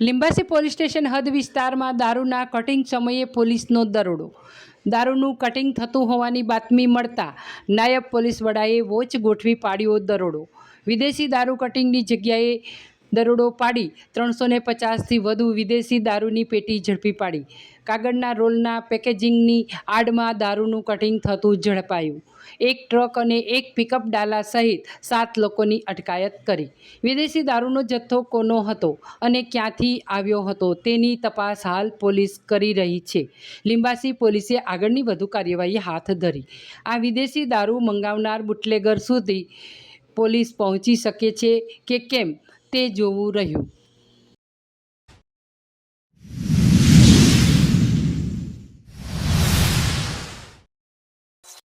Limbasi police station હદ વિસ્તારમાં દારૂના કટિંગ સમયે પોલીસનો દરોડો. દારૂનું કટિંગ થતું હોવાની બાતમી મળતા નાયબ પોલીસ વડાએ વોચ ગોઠવી પાડ્યો દરોડો. વિદેશી દારૂ કટિંગની જગ્યાએ દરોડો પાડી ત્રણસો ને પચાસથી વધુ વિદેશી દારૂની પેટી ઝડપી પાડી. કાગળના રોલના પેકેજિંગની આડમાં દારૂનું કટિંગ થતું ઝડપાયું. એક ટ્રક અને એક પિકઅપ ડાલા સહિત સાત લોકોની અટકાયત કરી. વિદેશી દારૂનો જથ્થો કોનો હતો અને ક્યાંથી આવ્યો હતો તેની તપાસ હાલ પોલીસ કરી રહી છે. લિંબાસી પોલીસે આગળની વધુ કાર્યવાહી હાથ ધરી. આ વિદેશી દારૂ મંગાવનાર બુટલેગર સુધી પોલીસ પહોંચી શકે છે કે કેમ? તે જોવું રહ્યું.